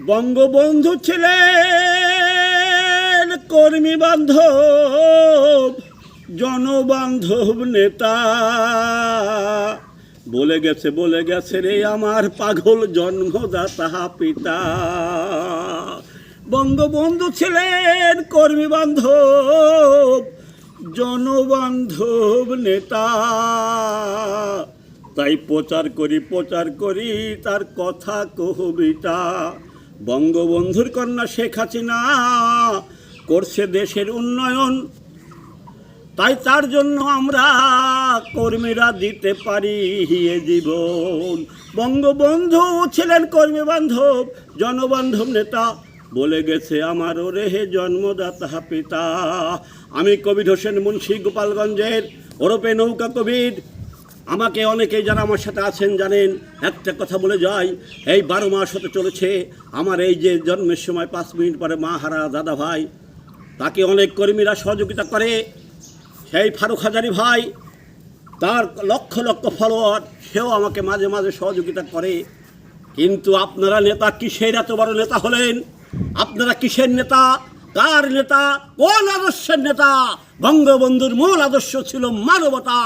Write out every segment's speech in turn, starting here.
বঙ্গবন্ধু ছিলেন কর্মী বান্ধব, জনবান্ধব নেতা। বলে গেছে বলে গেছে রে আমার পাগল জন্মদাতা পিতা। বঙ্গবন্ধু ছিলেন কর্মী বান্ধব, জনবান্ধব নেতা। তাই প্রচার করি প্রচার করি তার কথা কবিতা। বঙ্গবন্ধুর কন্যা শেখ হাসিনা করছে দেশের উন্নয়ন। তাই তার জন্য আমরা কর্মীরা দিতে পারি এ জীবন। বঙ্গবন্ধু ছিলেন কর্মী বান্ধব জনবান্ধব নেতা। বলে গেছে আমার ওরে হে জন্মদাতা পিতা। আমি কবির হোসেন মুন্সি গোপালগঞ্জের ওরপে নৌকা কবির। আমাকে অনেকে যারা আমার সাথে আছেন জানেন, একটা কথা বলে যাই, এই বারো মাস হতে চলেছে, আমার এই যে জন্মের সময় পাঁচ মিনিট পরে মা হারা দাদা ভাই, তাকে অনেক কর্মীরা সহযোগিতা করে। সেই ফারুক হাজারি ভাই, তার লক্ষ লক্ষ ফলোয়ার সেও আমাকে মাঝে মাঝে সহযোগিতা করে। কিন্তু আপনারা নেতা, কিসের এত বড় নেতা হলেন? আপনারা কিসের নেতা? কার নেতা, কোন আদর্শের নেতা? বঙ্গবন্ধুর মূল আদর্শ ছিল মানবতা।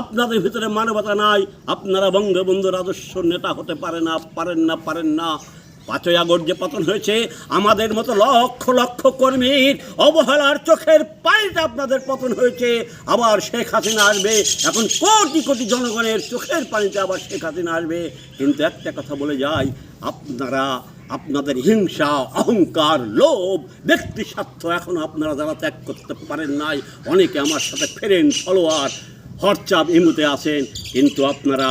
আপনাদের ভিতরে মানবতা নাই। আপনারা বঙ্গবন্ধুর আদর্শ নেতা হতে পারে না, পারেন না পারেন না। পাঁচই আগস্ট যে পতন হয়েছে, আমাদের মতো লক্ষ লক্ষ কর্মীর অবহেলার চোখের পানিতে আপনাদের পতন হয়েছে। আবার শেখ হাসিনা আসবে, এখন কোটি কোটি জনগণের চোখের পানিতে আবার শেখ হাসিনা আসবে। কিন্তু একটা কথা বলে যাই, আপনারা আপনাদের হিংসা, অহংকার, লোভ ব্যক্তি স্বার্থ এখন আপনারা যারা ত্যাগ করতে পারেন নাই, অনেকে আমার সাথে ফেরেন ফলোয়ার হোয়াটসঅ্যাপ, ইমুতে আছেন, কিন্তু আপনারা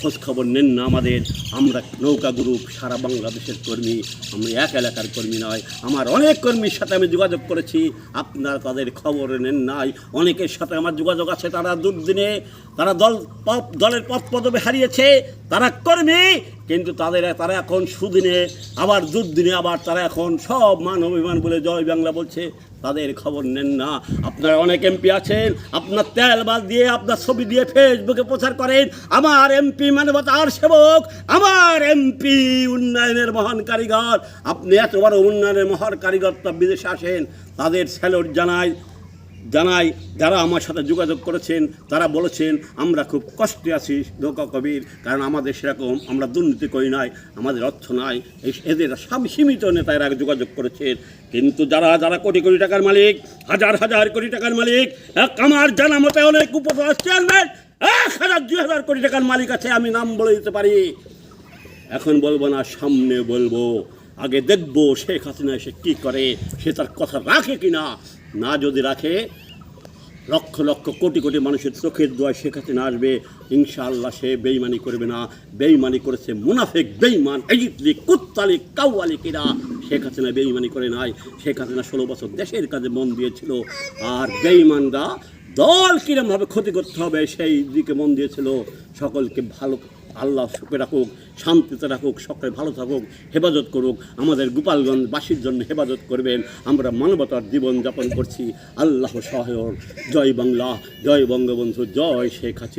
খোঁজ খবর নেন না আমাদের। আমরা নৌকা গ্রুপ, সারা বাংলাদেশের কর্মী আমি এক এলাকার কর্মী নয়। আমার অনেক কর্মীর সাথে আমি যোগাযোগ করেছি, আপনারা তাদের খবর নেন নাই। অনেকের সাথে আমার যোগাযোগ আছে, তারা দুর্দিনে, তারা দল দলের পথ পদবে হারিয়েছে, তারা কর্মী কিন্তু তাদের, তারা এখন সুদিনে, আবার দুর্দিনে আবার তারা এখন সব মান অভিমান বলে জয় বাংলা বলছে। তাদের খবর নেন না। আপনারা অনেক এমপি আছেন, আপনার তেল বাদ দিয়ে আপনার ছবি দিয়ে ফেসবুকে প্রচার করেন। আমার এমপি মানবতার সেবক, আমার এমপি উন্নয়নের মহান কারিগর। আপনি এত বড় উন্নয়নের মহান কারিগর তা বিদেশে আসেন, তাদের স্যালুট জানাই। জানাই, যারা আমার সাথে যোগাযোগ করেছেন, তারা বলেছেন, আমরা খুব কষ্টে আছি নৌকা কবির, কারণ আমাদের সেরকম আমরা দুর্নীতি করি নাই, আমাদের অর্থ নাই। এদের সব সীমিত নেতারা যোগাযোগ করেছেন। কিন্তু যারা যারা কোটি কোটি টাকার মালিক, হাজার হাজার কোটি টাকার মালিক আমার জানা মতে অনেক উপপ্রধান চেয়ারম্যান, এক হাজার, দুই হাজার কোটি টাকার মালিক আছে, আমি নাম বলে দিতে পারি। এখন বলব না, সামনে বলব, আগে দেখব শেখ হাসিনা এসে কী করে, সে তার কথা রাখে কি না না যদি রাখে, লক্ষ লক্ষ কোটি কোটি মানুষের চোখের দোয়া শেখ হাসিনা আসবে, ইনশাআল্লাহ সে বেইমানি করবে না। বেইমানি করেছে মুনাফেক বেইমান ইজিতলি কুত্তালি কাউয়ালি কিরা। শেখ হাসিনা বেইমানি করে নাই। শেখ হাসিনা ষোলো বছর দেশের কাজে মন দিয়েছিল। আর বেইমানরা দল কিরমভাবে ক্ষতি করতে হবে, সেই দিকে মন দিয়েছিল। সকলকে ভালো আল্লাহ সুখে রাখুক, শান্তিতে রাখুক, সকলে ভালো থাকুক, হেফাজত করুক, আমাদের গোপালগঞ্জবাসীর জন্য হেফাজত করবেন। আমরা মানবতার জীবন যাপন করছি। আল্লাহ সহায়ক। জয় বাংলা। জয় বঙ্গবন্ধু। জয় শেখ হাসিনা।